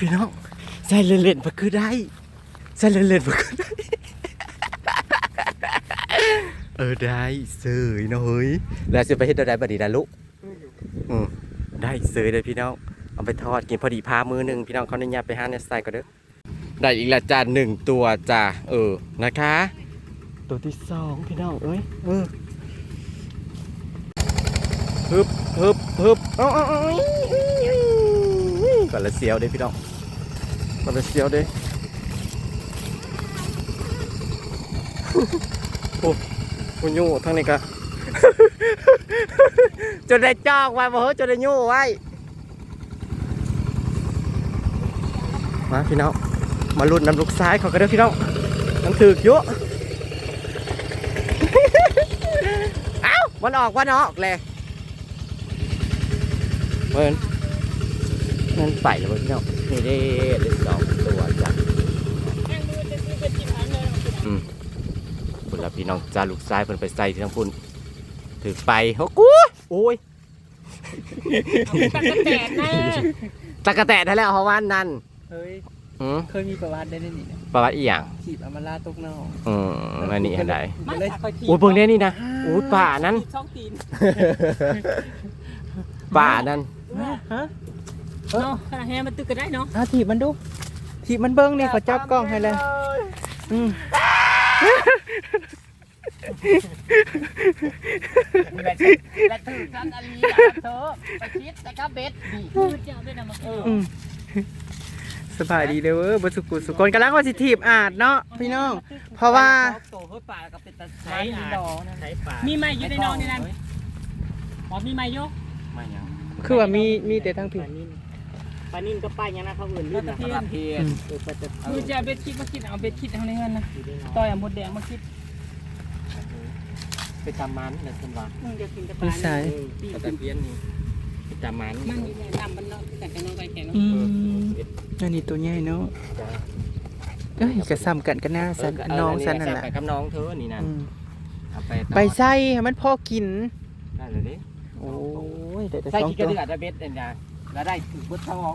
พี่น้องใส่เล่นๆบ่คือได้ใส่เล่นๆบ่คือได้ เออได้เสยเนาะเฮ้ยแล้วสิไปเฮ็ดได้บัดนี้นะลูกอืมได้เสยเลยพี่น้องเอาไปทอดกินพอดีพามือหนึงพี่น้องเขาเนี่ยไปหาในใส่ก็เด้อได้อีกและจานหนึ่งตัวจ้ะเออนะคะ ตัวที่สองพี่น้องเอ้ยเออฮึบฮึบฮึบเอาเอาเอาก่อนละเสียวเด้พี่น้อง ก่อนละเสียวเด้คุณยู่ทั้งนี้ก็จนได้จอกไว้บ่เฮ้ยจนได้ยู่ไว้ มาพี่น้อง มาลุ้นน้ำลูกซ้ายเขาก็ได้อพี่น้องมันถือกเยอะเอ้าวันออกวันออกเลยเมินนั่นไปแล้วพี่น้อง นี่ได้ได้สองตัวจ้ะอืมคุณละพี่น้องจ้าลูกซ้ายเพิ่นไปใส่ที่ทั้งพุ่นถือไปโอ้กูโอ้ยตักะแตนน่ตะกะแตะนั่นแหละเพราะว่านั่นเฮ้ยอืมเคยมีประวัติได้นนี่ประวัติอีหยังขีบอมาลาตกนอกอืมอันนี้เห็นได้ไม่ตักคอยขี่โอ้ยเบิ่งเนี่ยนี่นะโอ้ยป่านั้นช่องตีนป่านั้นฮะ เนาะขนาดแฮมันตึกก็ได้เนาะอาถีบมันดูถีบมันเบิ้งนี่เขาจับกล้องให้เลยอืมและถือกันอันนี้อะเธอไปคิดแต่ก็เบ็ดดีคือเจ้าด้วยนะมันเอออืมสบายดีเลยเว้ยบสุกุสุกนกำลังว่าสิถีบอาดเนาะพี่น้อง เพราะว่าโตเฮ้ยป่าก็เป็นตะใช้ดอนะใช้ป่ามีไม้อยู่ในน้องนี่นั่นอ๋อมีไม้อยู่ไม่ยังคือว่ามีมีแต่ทั้งผิด ปลานิ่นก็ป้ายยังนะเขาอื่นลื่นนะปลาเพียนคือจะเบ็ดคิดมาคิดเอาเบ็ดคิดเอาในเงินนะต่อยเอาหมดแดงมาคิดไปตามมันนะสมว่ามึงจะกินแต่ปนิลาสัยก็แต่เพี้ยนนี่ไปตามมันมันอยู่ในลำมันเนาะแต่กันน้องไปแข่งเนาะอืมอันนี้ตัวใหญ่เนาะเอ้ยกระซ้ำกันกันหน้าสันน้องสันนั่นแหละไปกับน้องเธอนี่นั่นอืมเอาไปไปใส่ให้มันพอกินได้เลยดิโอ้ยได้แต่ใส่สองขี้กตัระวเดือดอะเบ็ดเอ็นยา แล้วได้ถือพุทธทอง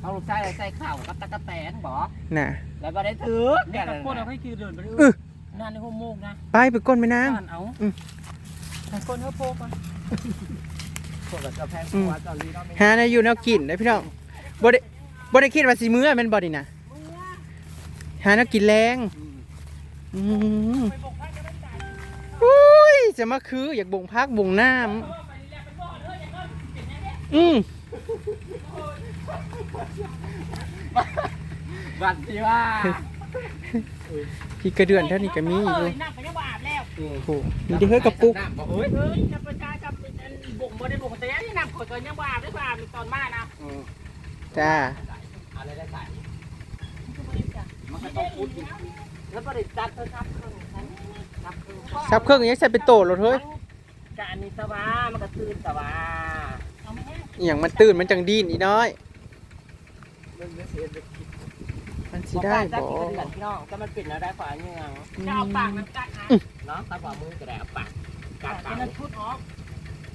เอาลูกใส่ใส่ข้าวกับตะกะแตนบ่น่ะ แล้วก็ได้ถือเนี่เนี่ยยกับพวกเราให้คือเดินไปเรื่เอออยนั่นในหัวโมกนะไปไปก้นไปนางบ้านเอาอืมทางคนเขาโพกอะพวกกับกาแฟอืมหัวเกาหลีเนาะไม่หาในอยู่แนวกินนะพี่น้องบ่ได้บ่ได้คิดว่าสิมื้อแม่นบ่นี่นะหาแนวกินแรงอืมอุ้ยจะมาคืออยากบ่งพักบ่งน้ำอืม บัดที่ว่าพี่กระเดือนเท่านี้ก็มีอยู่เอ้ยน้ำไปยังบ่อาบแล้วโอ้โหนี่ได้เฮ้ยกับปุกโอ้ยเฮ้ยจะประชากับอันบ่งบ่ได้บ่งแต่ยังนี่น้ำข่อยก็ยังบ่อาบได้บ่อาบตอนมานะจ้าอะไรได้ใส่มันก็ต้องพูดแล้วก็ได้จัดเธอครับเครื่องฉันครับเครื่องซับเครื่องยังใส่เป็นโตรถเฮ้ยกะอันนี้สบามันก็ตื่นสบาเอาไหมฮะอหย่างมันตื่นมันจังดีนอีน้อย มันไม่เสียไปคิดมันสิได้จับ่กกินกระเดือดพี่น้องก็มันปิดแล้วได้ฝาเงื่องจะเอาปากน้ำกัดนะเนาะถ้าฝ่ามือก็ได้เอาปากกัดกัปาดกนั้นชุดออก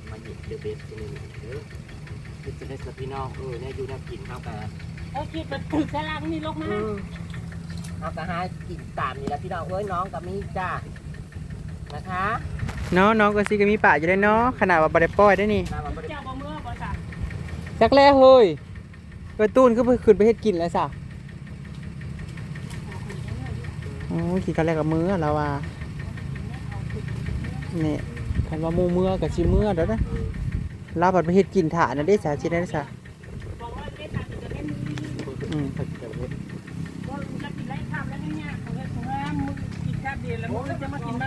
มาหยิบเดยวเบสตัวนึงเด้อคือจะได้สพี่น้องเออเนี่ยอยู่แนวกินเท่ากันเอาคิดมันถึกสลากนี่ลงมาเอากระหากินตามนี่แหละพี่น้องเอ้ยน้องกับมีจ้านะคะเนาะน้องก็สิก็มีป่าอยู่ได้เนาะขนาดว่าบ่ได้ปล่อยได้นี่ น้ำมันบ่ได้ เจ้าบ่เมื่อบ่จ้ะ จักแล้เฮ้ยไปตูนก็ไปขึ้นไปเฮ็ดกินแล้วซะโอ้ยขี่กันแรกกับมือแล้วว่านี่คันว่ามู่มือกับสิมือแล้วนะลาบัดไปเฮ็ดกินถ่านนะเด้สาสิได้ซะบอกว่าเป็นตัดจะเป็นอืมว่าจะกินไรข้ามแล้วเนี่ยของเฮ็ดของแม่มึงกินข้าวเดียวแล้วมึงจะมากินไหม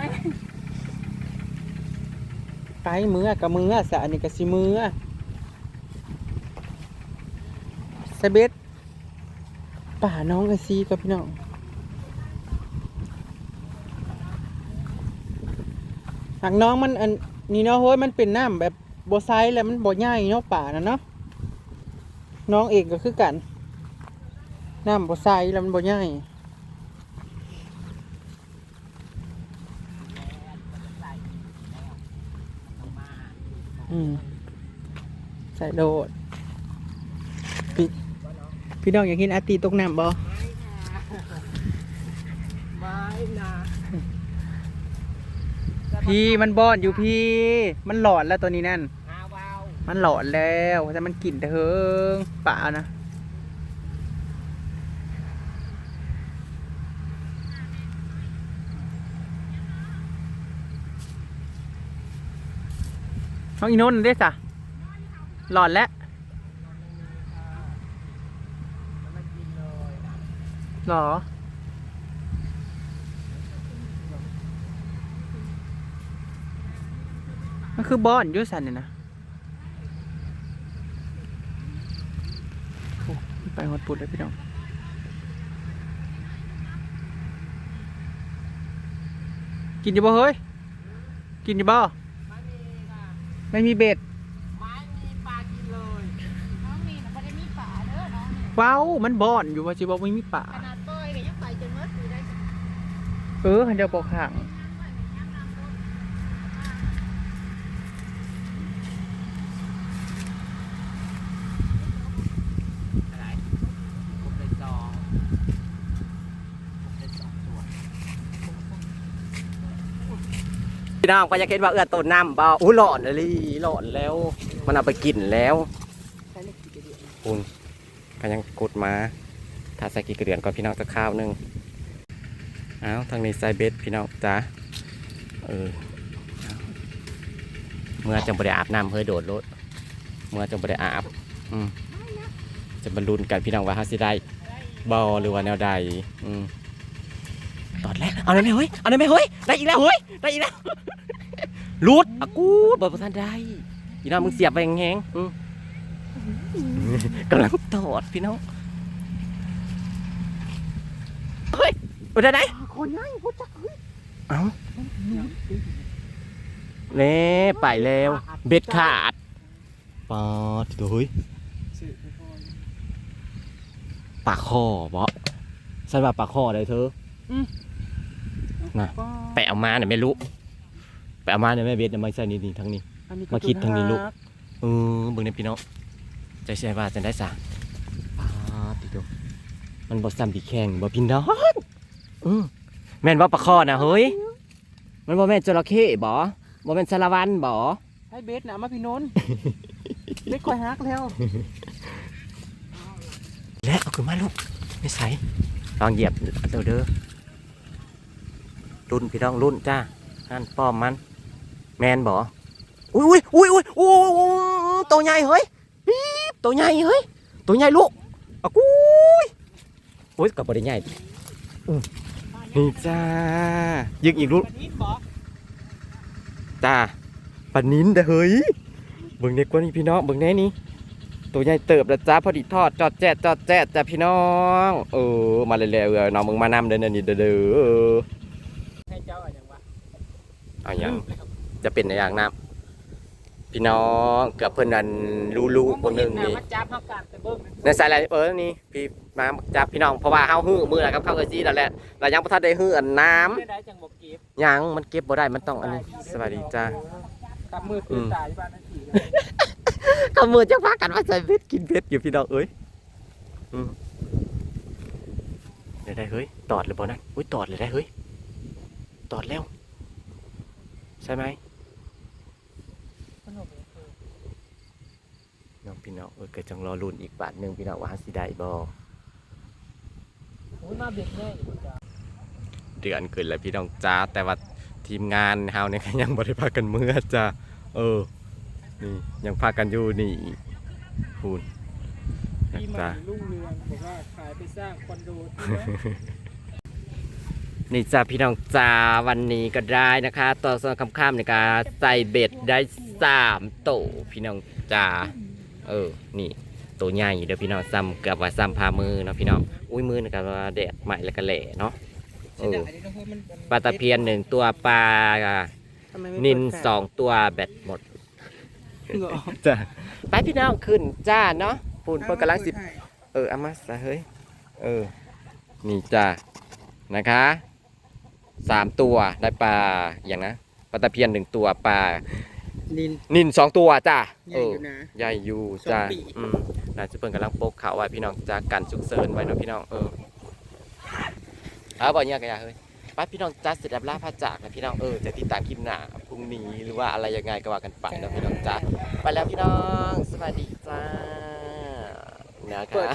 ไปมือกับมือซะอันนี้ก็สิมือ สะเบ็ดป่าน้องก็ซีกับพี่น้องหากน้องมันอันนี่เนาะเฮ้ยมันเป็นน้ำแบบบ่ไซส์แล้วมันบ่ใหญ่เนาะป่านะเนาะน้องเองก็คือกันน้ำบ่ไซส์แล้วมันบ่ใหญ่อืมใส่โดด พี่น้องอยากกินอาตีตกน้ำบ่ไม้นาพี่มันบอนอยู่พี่ มันหลอนแล้วตัวนี้นั่นฮาวาวมันหลอนแล้วแต่มันกลิ่นเถิงป่านะน้องอีโนนได้สะหลอนแล้ว หรอ มันคือบอนอยุสันเนี่ยนะโอ้ไปหดปุดเลยพี่น้องกินอยู่บ่เฮ้ย กินอยู่บ่ ไม่มีค่ะไม่มีเบ็ด ไม้มีปลากินเลย น้องนี่นะไม่ได้มีป่าเด้อน้องนี่ว้าว มันบอนอยู่ว่าจิบอกไม่มีป่า ขนาดต้อยก็ยังไปจนเมื่อปีได้ เออหันเดียวบอกห่างไรผมได้จองได้สองตัวพี่น้องก็อยากเห็นว่าเอื้อต้นน้ำเบาอู้หลอนเลยหลอนแล้ว มันเอาไปกินแล้วคุณก็ยังกดมาถ้าใส่กี่กระเดือนก็พี่น้องจะข้าวหนึง เอ้าวทางนี้ใส่เบ็ดพี่น้องจ้าเออเมื่อจังบริอาบน้ำเฮ้ยโดดรถเมื่อจังบริอาบอืมจะบรรลุนกันพี่น้องว่าฮาสิได้บอหรือว่าแนวใดอืมตอนแรกเอาได้ไหมเฮ้ยเอาได้ไหมเฮ้ยได้อีกแล้วเฮ้ยได้อีกแล้วรูดอะกูดบอกประทานได้พี่น้องมึงเสียบไปแหงๆอืมกำลังตอดพี่น้องเฮ้ย ไปได้ไหนคนง่ายพูดจักเอ้าเน่ไปแล้ว เบ็ดขาดปอดโอ้ยปากคอบอกใช่ป่ะปากคอได้เธอน่ะไปเอามาเนี่ยไม่รู้ไปเอามาเนี่ยแม่เบ็ดเนี่ยไม่ใช่นี่นี่ทั้งนี้ มาคิดทางนี้ลูกเออเบิ่งในพี่น้องใจใช่ว่าจะได้สะปาดติโดมันบ่ซ้ำพี่แข่งบ่พี่น้อง อือแม่นบ่ปลาคอนะเฮ้ย มันบ่แม่นจระเข้บ่บ่แม่นสารวันบ่ให้เบ็ดนะมาพี่นนท์เบ็ดคอยฮักแล้ว และเอาขึ้นมาลูกไม่ใส่ลองเหยียบเด้อเด้อรุ่นพี่น้องรุ่นจ้านั่นป้อมมัน แมนบ่อุ้ยอุ้ยอุ้ยอุ้ยโอ้ตัวใหญ่เฮ้ยปี๊บตัวใหญ่เฮ้ยตัวใหญ่ลูกอะกุ้ยโอ้ยกับบ่ได้ใหญ่อื้อ นี่จ้ายึกอีกลูกจ้าปลานิ้นเด้อเฮ้ยเบิ่งเด็กกว่านี้พี่น้องเบิ่งแน่นี่ตัวใหญ่เติบแล้วจ้าพอดีทอดจอดแจ๊ดจอดแจ๊ดจ้าพี่น้องเออมาเร็วๆเออน้องมึงมานำเด้อเด้อนี่เด้อเด้อให้เจ้าอะไรอย่างวะเอาอย่างจะเป็นอย่างน้ำ พี่น้องเกือบเพิ่นนั่นรู้ๆคนหนึงนี่มาจับเขากัดแต่เบิ้งในสายอะไรเออนี่พี่มาจับพี่น้องเพราะว่าเฮาฮื้อมือแล้วกับเข้าเอซี่นั่นแหละเรายังบ่ทันได้ฮื้ออันน้ำไม่ได้จังบอกเก็บยังมันเก็บบ่ได้มันต้องอันนี้สวัสดีจ้ากับมือตื่นตายบ้านนั่นทีก็มือจะพากันมาใส่เบ็ดกินเบ็ดอยู่พี่น้องเอ้ยอืมได้ได้เฮ้ยตอดเลยบ่นั่นอุ้ยตอดเลยได้เฮ้ยตอดแล้วใช่ไหม น้องพี่น้องเอ้ยก็จังรอลุ้นอีกบาทหนึงพี่น้องว่าสิได้บ่โอ้ยมาเบ็ดแน่อยู่จ้าเดือนขึ้นแล้วพี่น้องจ้าแต่ว่าทีมงานเฮาเนี่ยก็ยังบ่ได้พากันเมื่อจ้าเออนี่ยังพากันอยู่นี่พูนนะพี่ใหม่จ้ารุ่งเรืองบอกว่าขายไปสร้างคอนโดที่นะนี่จ้าพี่น้องจ้าวันนี้ก็ได้นะคะต่อส่วนคำข้ามในการใส่เบ็ดได้สามโตวพี่น้องจ้า เออ นี่ ตัวใหญ่เด้อพี่น้องซ้ำกับว่าซ้ำพามือเนาะพี่น้อง อุ้ยมือนี่ก็ว่าแดดใหม่แล้วก็แหล่เนาะเออปลาตะเพียนหนึ่งตัวปลาทำไมไม่นินเปิดแฟลชสองตัวแบตหมดเหรอจ้าไปพี่น้องขึ้นจ้าเนาะปูนเพิ่นกำลังสิเออเอามาซะเฮ้ย เออ นี่จ้านะคะสามตัวได้ปลาอย่างนะปลาตะเพียนหนึ่งตัวปลา นิน นินสองตัวจ้าใหญ่อยู่นะใหญ่อยู่สองจ้าปี อืมนายซุปเปอร์กำลังโปกข่าวไว้พี่น้องจากกันฉุกเฉินไว้เนาะพี่น้องเออเอาบ่เนี่ยกันอย่าเฮ้ยไป้าพี่น้องจ้าเสร็จแล้วลาพาจากนะพี่น้องเออจะติดตามคลิปหน้าพรุ่งนี้หรือว่าอะไรยังไงก็ว่ากันไปเนาะพี่น้องจ้าไปแล้วพี่น้องสวัสดีจ้านะคะ